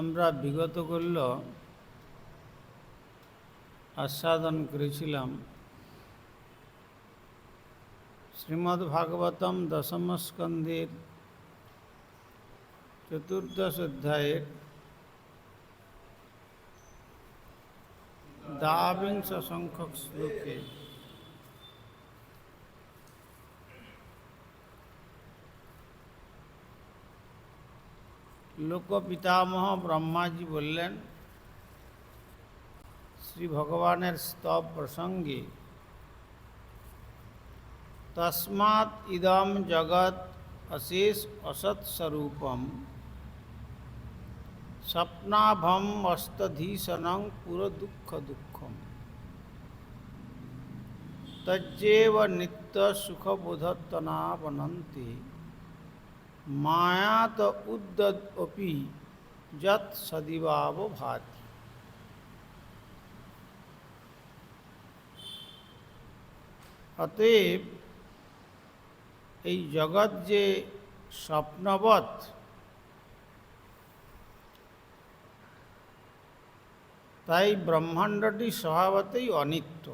আমরা বিগত করল আস্বাদন করেছিলাম। শ্রীমদ্ ভাগবতম দশম স্কন্ধের চতুর্দশ অধ্যায়ের দ্বাবিংশ সংখ্যক শ্লোকে লোক পিতামহ ব্রহ্মাজি বললেন শ্রী ভগবানের স্তব প্রসঙ্গে তস্মাৎ ইদম জগৎ অশেষ অসৎস্বরূপম স্বপ্নাভম অস্তধীশনং পুরো দুঃখ দুঃখম তজ্জেব নিত্য সুখবোধত্তনা বনন্তি মায়াত উদ্যপি যৎ সদিবাব ভাতি। অতএব এই জগৎ যে স্বপ্নবৎ, তাই ব্রহ্মাণ্ডটি স্বভাবতেই অনিত্য।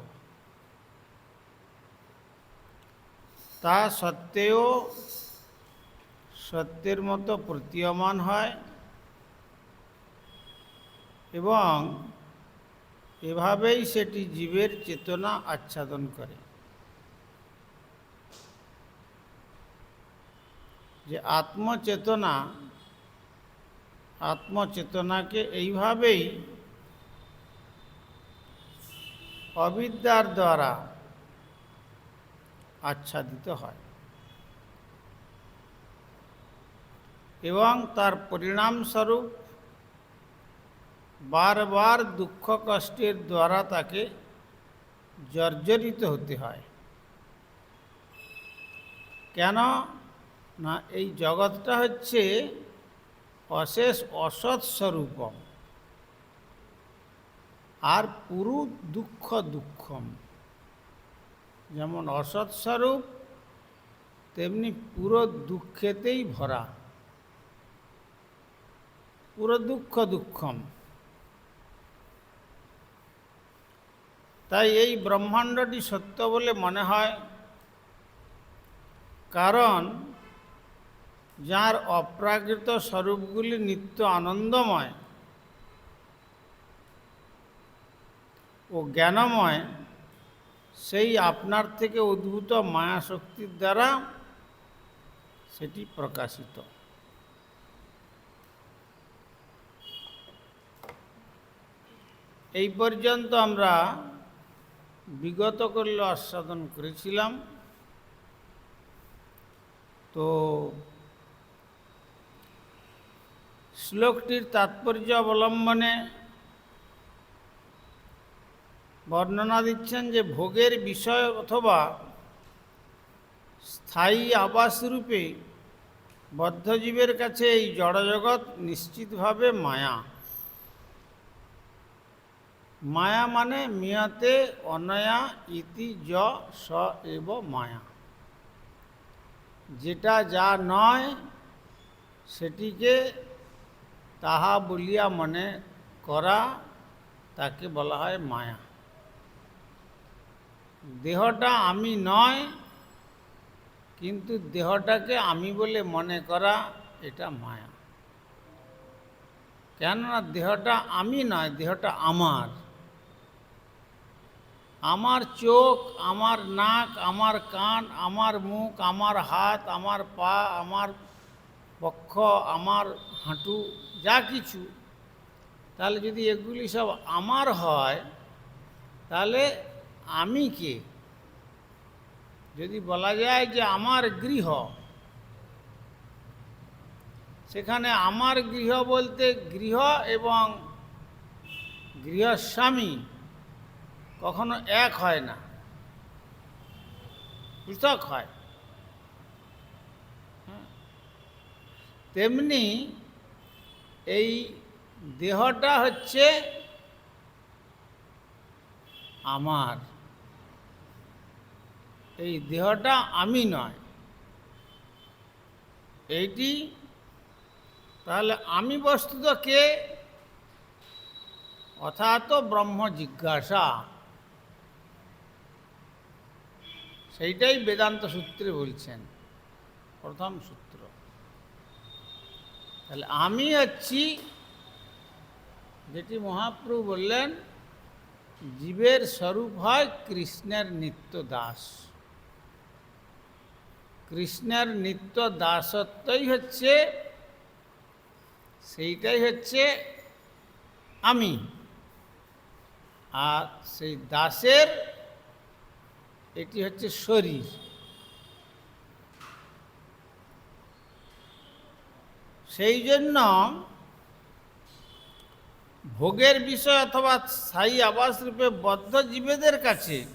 তা সত্ত্বেও সত্যের মতো প্রতীয়মান হয় এবং এভাবেই সেটি জীবের চেতনা আচ্ছাদন করে। যে আত্মচেতনা, আত্মচেতনাকে এইভাবেই অবিদ্যার দ্বারা আচ্ছাদিত হয়। এবং তার পরিণামস্বরূপ বারবার দুঃখ কষ্টের দ্বারা তাকে জর্জরিত হতে হয়। কেন? না, এই জগৎটা হচ্ছে অশেষ অসৎ স্বরূপম। আর পুরু দুঃখ দুঃখম। যেমন অসৎ স্বরূপ, তেমনি পুরো দুঃখেতেই ভরা। পুরো দুঃখ দুঃখম। তাই এই ব্রহ্মাণ্ডটি সত্য বলে মনে হয়। কারণ যার অপ্রাকৃত স্বরূপগুলি নিত্য আনন্দময় ও জ্ঞানময়, সেই আপনার থেকে উদ্ভূত মায়া শক্তির দ্বারা সেটি প্রকাশিত। এই পর্যন্ত আমরা বিগত করলে আস্বাদন করেছিলাম। তো শ্লোকটির তাৎপর্য অবলম্বনে বর্ণনা দিচ্ছেন যে ভোগের বিষয় অথবা স্থায়ী আবাসরূপে বদ্ধজীবের কাছে এই জড়জগৎ নিশ্চিতভাবে মায়া। মায়া মানে মিয়াতে অনয়া ইতি য স এব মায়া। যেটা যা নয়, সেটিকে তাহা বলিয়া মনে করা, তাকে বলা হয় মায়া। দেহটা আমি নয়, কিন্তু দেহটাকে আমি বলে মনে করা, এটা মায়া। কেননা দেহটা আমি নয়, দেহটা আমার। আমার চোখ, আমার নাক, আমার কান, আমার মুখ, আমার হাত, আমার পা, আমার বক্ষ আমার হাঁটু, যা কিছু। তাহলে যদি এগুলি সব আমার হয়, তাহলে আমি কে? যদি বলা যায় যে আমার গৃহ, সেখানে আমার গৃহ বলতে গৃহ এবং গৃহস্বামী। কখনো এক হয় না। পৃথক হয়। তেমনি এই দেহটা হচ্ছে আমার। এই দেহটা আমি নয়। এইটি তাহলে আমি বস্তুত কে? অথাৎ ব্রহ্ম জিজ্ঞাসা। সেইটাই বেদান্ত সূত্রে বলছেন। প্রথম সূত্র। তাহলে আমি হচ্ছি যেটি মহাপ্রভু বললেন, জীবের স্বরূপ হয় কৃষ্ণের নিত্য দাস। কৃষ্ণের নিত্য দাসত্বই হচ্ছে, সেইটাই হচ্ছে আমি। আর সেই দাসের এটি হচ্ছে শরীর। সেই জন্য ভোগের বিষয় অথবা স্থায়ী আবাস রূপে বদ্ধ জীবেদের কাছে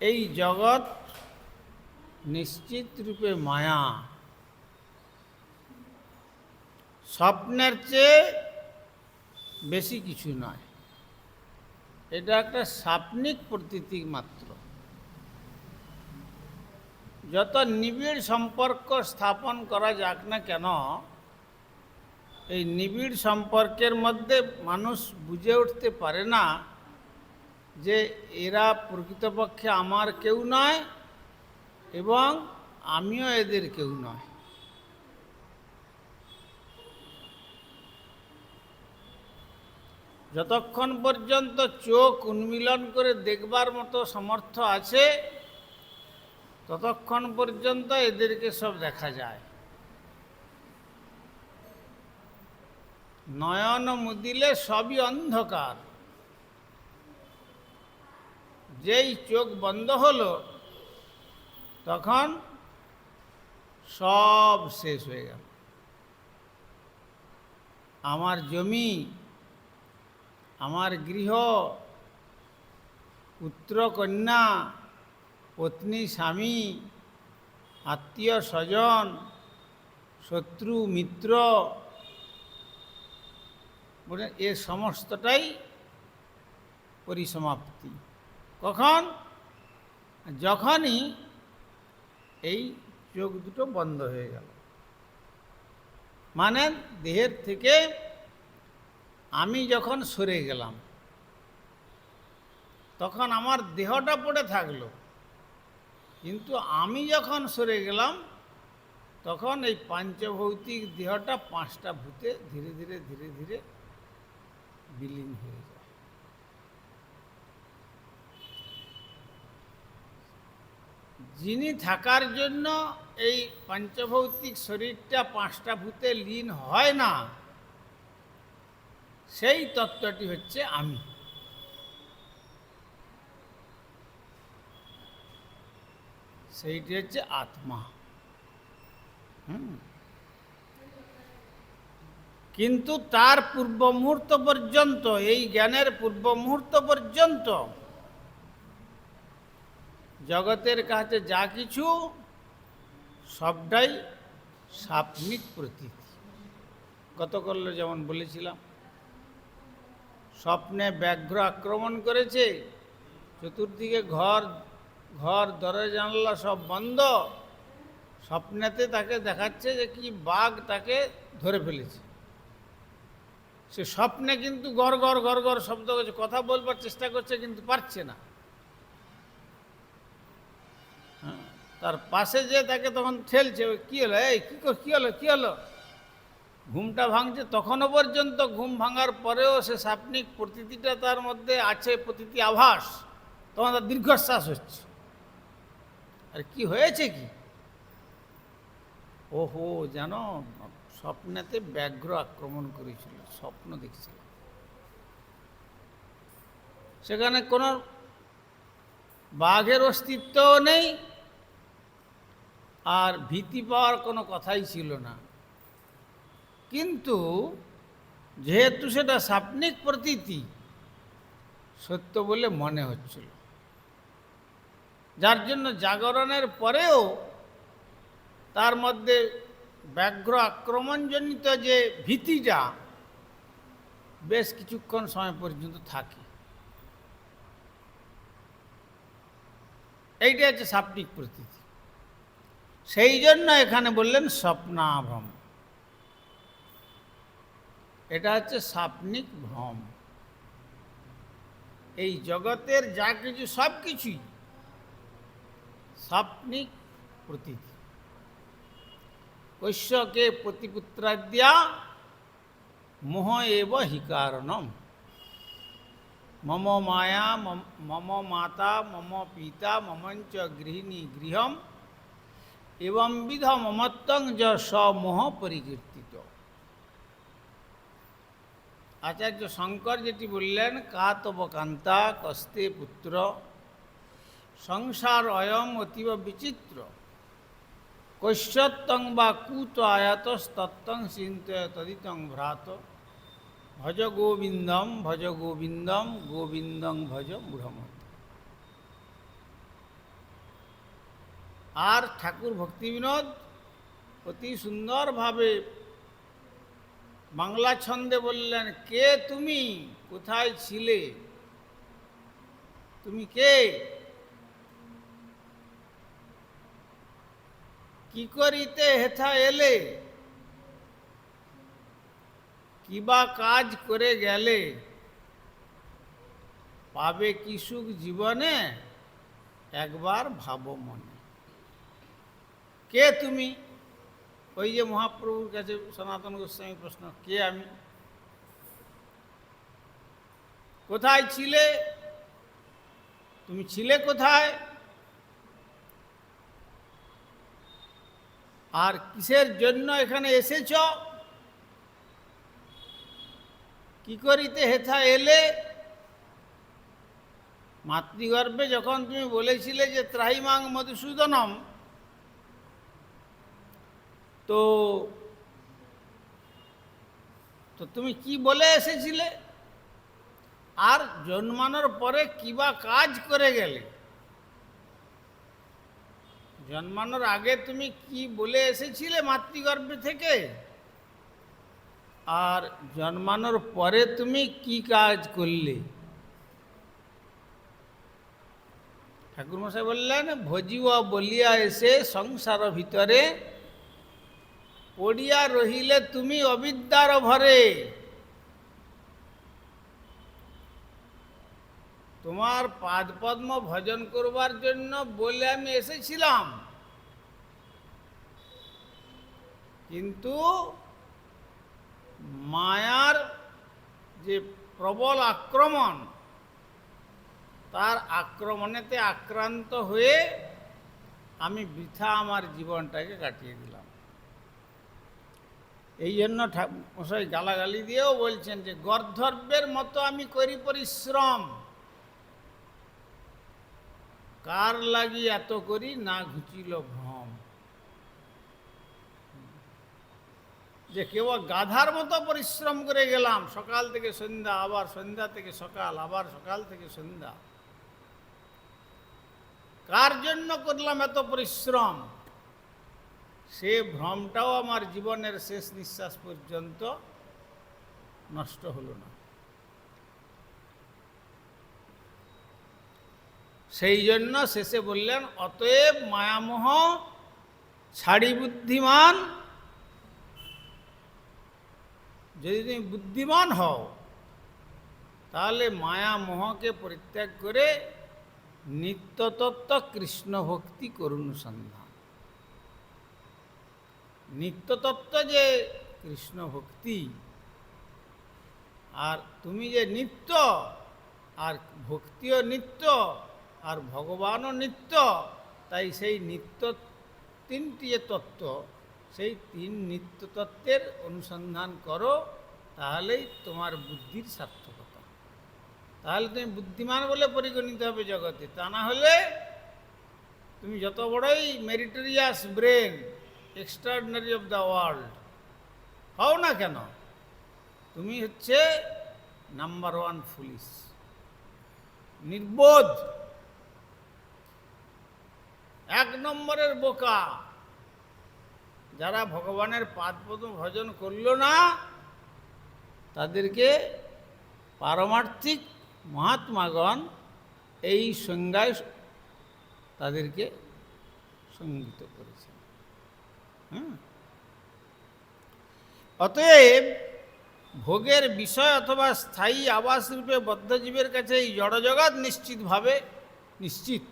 এই জগৎ নিশ্চিত রূপে মায়া। স্বপ্নের চেয়ে বেশি কিছু নয়। এটা একটা সাপনিক প্রতীতি মাত্র। যত নিবিড় সম্পর্ক স্থাপন করা যাক না কেন, এই নিবিড় সম্পর্কের মধ্যে মানুষ বুঝে উঠতে পারে না যে এরা প্রকৃতপক্ষে আমার কেউ নয় এবং আমিও এদের কেউ নয়। যতক্ষণ পর্যন্ত চোখ উন্মিলন করে দেখবার মতো সমর্থ আছে ততক্ষণ পর্যন্ত এদেরকে সব দেখা যায়। নয়ন মুদিলে সবই অন্ধকার। যেই চোখ বন্ধ হলো, তখন সব শেষ হয়ে গেল। আমার জমি, আমার গৃহ, পুত্র, কন্যা পত্নী, স্বামী, আত্মীয় স্বজন, শত্রু, মিত্র বলে এ সমস্তটাই পরিসমাপ্তি। কখন? যখনই এই চোখ দুটো বন্ধ হয়ে গেল। মানে দেহের থেকে আমি যখন সরে গেলাম, তখন আমার দেহটা পড়ে থাকল। কিন্তু আমি যখন সরে গেলাম, তখন এই পাঞ্চভৌতিক দেহটা পাঁচটা ভূতে ধীরে ধীরে ধীরে ধীরে বিলীন হয়ে যায়। যিনি থাকার জন্য এই পাঞ্চভৌতিক শরীরটা পাঁচটা ভূতে লীন হয় না, সেই তত্ত্বটি হচ্ছে আমি। সেইটি হচ্ছে আত্মা। হুম। কিন্তু তার পূর্ব মুহূর্ত পর্যন্ত, এই জ্ঞানের পূর্ব মুহূর্ত পর্যন্ত জগতের কাছে যা কিছু, সবটাই সাপনিক প্রতীতি। গতকাল যেমন বলেছিলাম। স্বপ্নে ব্যাঘ্র আক্রমণ করেছে, চতুর্দিকে ঘর ঘর দরজা জানলা সব বন্ধ। স্বপ্নেতে তাকে দেখাচ্ছে যে কি বাঘ তাকে ধরে ফেলেছে। সে স্বপ্নে কিন্তু গড় গড় গড় গড় শব্দ করছে কথা বলবার চেষ্টা করছে কিন্তু পারছে না। হ্যাঁ, তার পাশে যে তাকে তখন ঠেলছে কী হলো? এই কী কী হলো কী হলো? ঘুমটা ভাঙছে তখনও পর্যন্ত ঘুম ভাঙার পরেও সে সাপনিক প্রতীতিটা তার মধ্যে আছে প্রতীতি আভাস। তখন তার দীর্ঘশ্বাস হচ্ছে। আর কি হয়েছে কি? ওহো, জানো, স্বপ্নেতে ব্যাঘ্র আক্রমণ করেছিল, স্বপ্ন দেখছিল। সেখানে কোনো বাঘের অস্তিত্বও নেই, আর ভীতি পাওয়ার কোনো কথাই ছিল না। কিন্তু যেহেতু সেটা সাপনিক প্রতীতি, সত্য বলে মনে হচ্ছিল। যার জন্য জাগরণের পরেও তার মধ্যে ব্যাঘ্র আক্রমণজনিত যে ভীতিটা বেশ কিছুক্ষণ সময় পর্যন্ত থাকে। এইটা হচ্ছে সাপনিক প্রতীতি সেই জন্য এখানে বললেন স্বপ্নাভ্রম। এটা হচ্ছে সাপনিক ভ্রম। এই জগতের যা কিছু সব কিছুই স্বপ্নিক প্রতীতি। কৈশ্যকে প্রতিপুত্রাদ্যা মোহ এব হি কারণম। মম মায়া, মম- মাতা, মম পিতা, মমঞ্চ গৃহিণী গৃহম। এবং বিধ মমত্বং য সমোহ পরিকীর্তিত। আচার্য শঙ্কর যেটি বললেন, কা তব কান্তা, কস্তে পুত্র সংসার অয়ম অতীব বিচিত্র। কৈশ্যত্তং বা কুত আয়াতস্তত্তং চিন্তয় তদিতং ভ্রাত। ভজ গোবিন্দম ভজ গোবিন্দম, গোবিন্দং ভজ মূঢ়মত আর ঠাকুর ভক্তি বিনোদ অতি সুন্দরভাবে বাংলা ছন্দে বললেন, কে তুমি? কোথায় ছিলে? তুমি কে? কি করিতে হেথা এলে কিবা কাজ করে গেলে পাবে কি সুখ জীবনে একবার ভাবো মনে কে তুমি ওই যে মহাপ্রভুর কাছে সনাতন গোস্বামী প্রশ্ন কে আমি কোথায় ছিলে তুমি ছিলে কোথায় আর কিসের জন্য এখানে এসেছ? কি করিতে হেথা এলে? মাতৃগর্ভে যখন তুমি বলেছিলে যে ত্রাহিমাং মধুসূদনম, তো তো তুমি কি বলে এসেছিলে? আর জন্মানোর পরে কিবা কাজ করে গেলে? জন্মানোর আগে তুমি কি বলে এসেছিলে মাতৃগর্ভে থেকে? আর জন্মানোর পরে তুমি কি কাজ করলে? ঠাকুরমশাই বললেন ভজিও বলিয়া এসে সংসার ভিতরে পড়িয়া রহিলে তুমি অবিদ্যার ভরে। তোমার পাদপদ্ম ভজন করবার জন্য বলে আমি এসেছিলাম। কিন্তু মায়ার যে প্রবল আক্রমণ, তার আক্রমণেতে আক্রান্ত হয়ে আমি বৃথা আমার জীবনটাকে কাটিয়ে দিলাম। এই জন্য মশাই গালাগালি দিয়েও বলছেন যে গর্ধর্বের মতো আমি করি পরিশ্রম। কার লাগি এত করি না ঘুচিল ভ্রম। যে কেউ গাধার মতো পরিশ্রম করে গেলাম, সকাল থেকে সন্ধ্যা, আবার সন্ধ্যা থেকে সকাল, আবার সকাল থেকে সন্ধ্যা। কার জন্য করলাম এত পরিশ্রম? সে ভ্রমটাও আমার জীবনের শেষ নিঃশ্বাস পর্যন্ত নষ্ট হলো না। সেই জন্য শেষে বললেন, অতএব মায়ামোহ ছাড়ি বুদ্ধিমান। যদি তুমি বুদ্ধিমান হও, তাহলে মায়া মোহকে পরিত্যাগ করে নিত্যতত্ত্ব কৃষ্ণ ভক্তি করুন সন্ধান নিত্যতত্ত্ব যে কৃষ্ণ ভক্তি, আর তুমি যে নিত্য, আর ভক্তিও নিত্য আর ভগবানও নিত্য, তাই সেই নিত্য তিনটি যে তত্ত্ব, সেই তিন নিত্য তত্ত্বের অনুসন্ধান করো, তাহলেই তোমার বুদ্ধির সার্থকতা। তাহলে তুমি বুদ্ধিমান বলে পরিগণিত হবে জগতে। তা না হলে তুমি যত বড়ই meritorious brain extraordinary of the world হও না কেন? তুমি হচ্ছে নাম্বার ওয়ান ফুলিশ নির্বোধ। এক নম্বরের বোকা। যারা ভগবানের পাদপদ্ম ভজন করল না, তাদেরকে পারমার্থিক মহাত্মাগণ এই সংজ্ঞায় তাদেরকে সংগীত করেছেন। হুম? অতএব ভোগের বিষয় অথবা স্থায়ী আবাস রূপে বদ্ধজীবের কাছে এই জড়জগৎ নিশ্চিতভাবে নিশ্চিত।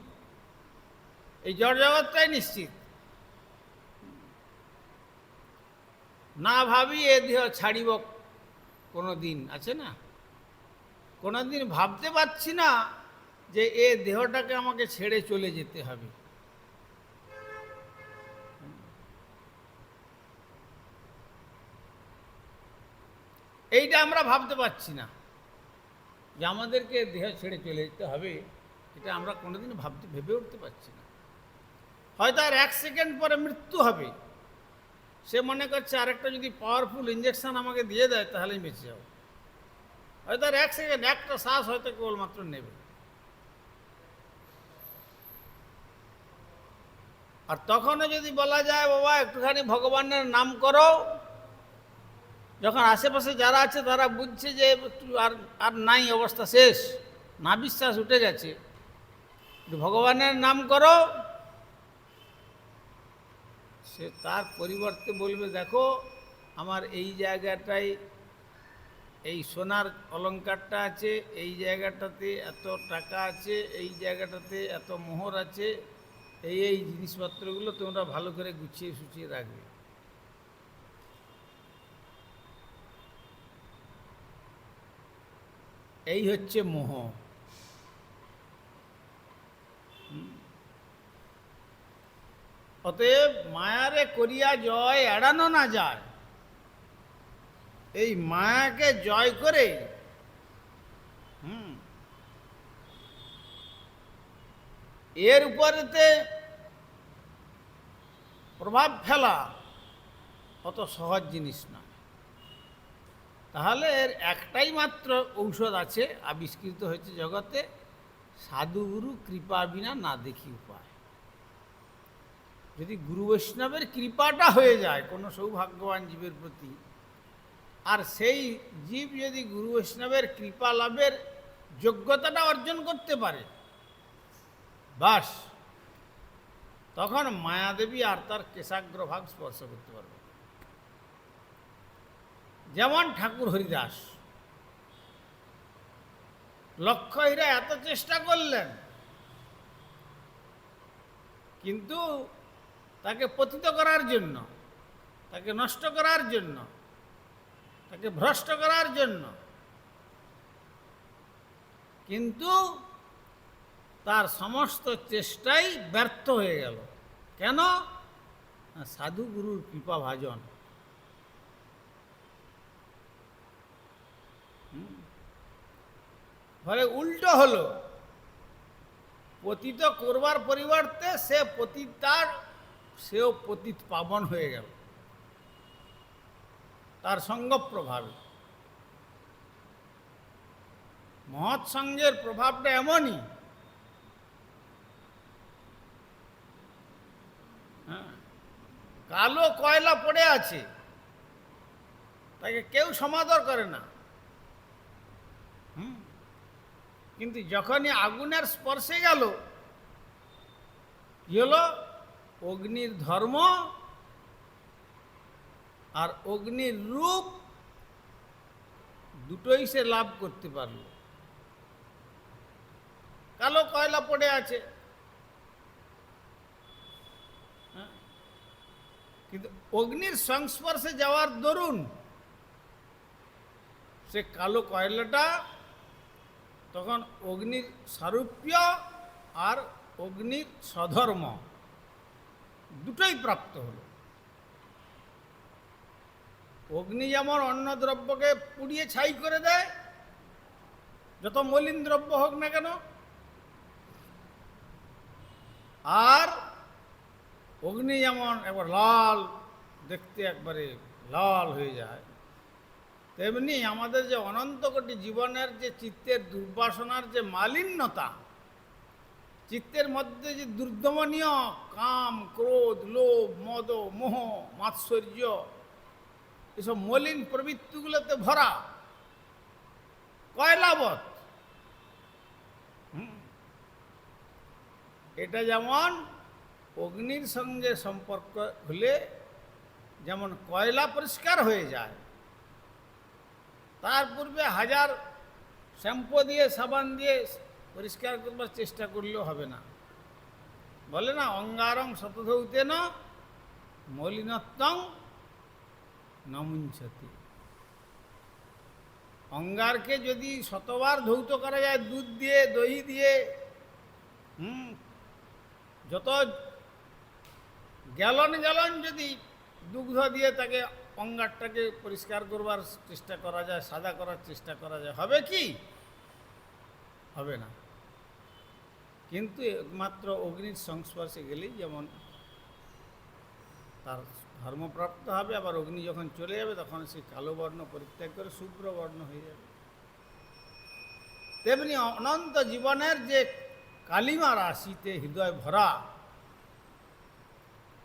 এই জড়জগৎটাই নিশ্চিত। না ভাবি এ দেহ ছাড়িব কোনো দিন আছে না? কোনো দিন ভাবতে পারছি না যে এ দেহটাকে আমাকে ছেড়ে চলে যেতে হবে। এইটা আমরা ভাবতে পারছি না যে আমাদেরকে দেহ ছেড়ে চলে যেতে হবে, এটা আমরা কোনোদিন ভাবতে, ভেবে উঠতে পারছি না। হয়তো আর এক সেকেন্ড পরে মৃত্যু হবে। সে মনে করছে আরেকটা যদি পাওয়ারফুল ইঞ্জেকশন আমাকে দিয়ে দেয়, তাহলেই বেঁচে যাব। হয়তো আর এক সেকেন্ড, একটা শ্বাস হয়তো কেবলমাত্র নেবে। আর তখনও যদি বলা যায়, বাবা, একটুখানি ভগবানের নাম করো। যখন আশেপাশে যারা আছে, তারা বুঝছে যে আর আর নাই, অবস্থা শেষ। না বিশ্বাস উঠে গেছে। ভগবানের নাম করো। সে তার পরিবর্তে বলবে, দেখো, আমার এই জায়গাটায় এই সোনার অলঙ্কারটা আছে, এই জায়গাটাতে এত টাকা আছে, এই জায়গাটাতে এত মোহর আছে, এই এই জিনিসপত্রগুলো তোমরা ভালো করে গুছিয়ে সুছিয়ে রাখবে। এই হচ্ছে মোহ। অতএব মায়ারে করিয়া জয় এড়ানো না যায়। এই মায়াকে জয় করে, হুম, এর উপরেতে প্রভাব ফেলা অত সহজ জিনিস না তাহলে এর একটাই মাত্র ঔষধ আছে, আবিষ্কৃত হয়েছে জগতে, সাধুগুরু কৃপা বিনা না দেখি উপায়। যদি গুরু বৈষ্ণবের কৃপাটা হয়ে যায় কোনো সৌভাগ্যবান জীবের প্রতি, আর সেই জীব যদি গুরু বৈষ্ণবের কৃপা লাভের যোগ্যতাটা অর্জন করতে পারে, বাস, তখন মায়াদেবী আর তার কেশাগ্রভাগ স্পর্শ করতে পারবে। যেমন ঠাকুর হরিদাস লক্ষ্য হীরা এত চেষ্টা করলেন, কিন্তু তাকে পতিত করার জন্য, তাকে নষ্ট করার জন্য, তাকে ভ্রষ্ট করার জন্য। কিন্তু তার সমস্ত চেষ্টাই ব্যর্থ হয়ে গেল। কেন? সাধু গুরুর কৃপা ভাজন। ফলে উল্টো হলো, পতিত করবার পরিবর্তে সে পতিতার সেও পতিত পাবন হয়ে গেল। তার সঙ্গ প্রভাবে। মহৎ সঙ্গের প্রভাবটা এমনই। হ্যাঁ কালো কয়লা পড়ে আছে। তাকে কেউ সমাদর করে না। কিন্তু যখনই আগুনের স্পর্শে গেল, কি হলো? অগ্নির ধর্ম আর অগ্নির রূপ দুটোই সে লাভ করতে পারল। কালো কয়লা পড়ে আছে। হ্যাঁ? কিন্তু অগ্নির সংস্পর্শে যাওয়ার দরুন সে কালো কয়লাটা তখন অগ্নির সারূপ্য আর অগ্নির স্বধর্ম। দুটোই প্রাপ্ত হলো। অগ্নি যেমন অন্য দ্রব্যকে পুড়িয়ে ছাই করে দেয়, যত মলিন দ্রব্য হোক না কেন, আর অগ্নি যেমন একবার লাল, দেখতে একবারে লাল হয়ে যায়, তেমনি আমাদের যে অনন্ত কোটি জীবনের যে চিত্তের দুর্বাসনার যে মালিন্যতা চিত্তের মধ্যে যে দুর্দমনীয়, কাম, ক্রোধ, লোভ, মদ, মোহ, মাৎসর্য, এসব মলিন প্রবৃত্তিগুলোতে ভরা কয়লাবত। এটা যেমন অগ্নির সঙ্গে সম্পর্ক হলে যেমন কয়লা পরিষ্কার হয়ে যায়, তার পূর্বে হাজার শ্যাম্পু দিয়ে, সাবান দিয়ে পরিষ্কার করবার চেষ্টা করলেও হবে না। বলে না, অঙ্গারং শতধৌতে না মলিনত্বং নমুঞ্চতি। অঙ্গারকে যদি শতবার ধৌত করা যায়, দুধ দিয়ে দহি দিয়ে, হুম, যত গ্যালন গ্যালন যদি দুগ্ধ দিয়ে তাকে অঙ্গারটাকে পরিষ্কার করবার চেষ্টা করা যায়, সাদা করার চেষ্টা করা যায়, হবে কি? হবে না। কিন্তু একমাত্র অগ্নির সংস্পর্শে গেলেই যেমন তার ধর্মপ্রাপ্ত হবে, আবার অগ্নি যখন চলে যাবে তখন সে কালো বর্ণ পরিত্যাগ করে শুভ্র বর্ণ হয়ে যাবে। তেমনি অনন্ত জীবনের যে কালিমা রাশিতে হৃদয় ভরা,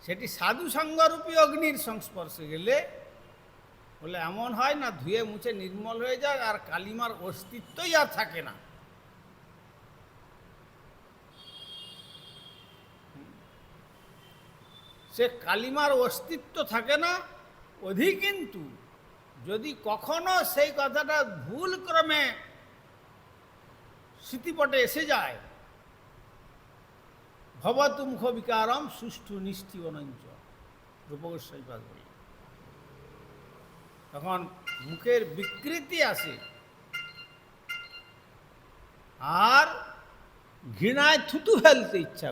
সেটি সাধু সঙ্গরূপী অগ্নির সংস্পর্শে গেলে বলে এমন হয় না, ধুয়ে মুছে নির্মল হয়ে যায় আর কালিমার অস্তিত্বই আর থাকে না। সে কালিমার অস্তিত্ব থাকে না, অধি কিন্তু যদি কখনো সেই কথাটা ভুল ক্রমে স্মৃতিপটে এসে যায় ভবতুমুখ বিকারম সুষ্ঠু নিষ্ঠি অনঞ্চ রূপগোস্বাইপাদ বলে তখন মুখের বিকৃতি আসে আর ঘৃণায় থুতু ফেলতে ইচ্ছা।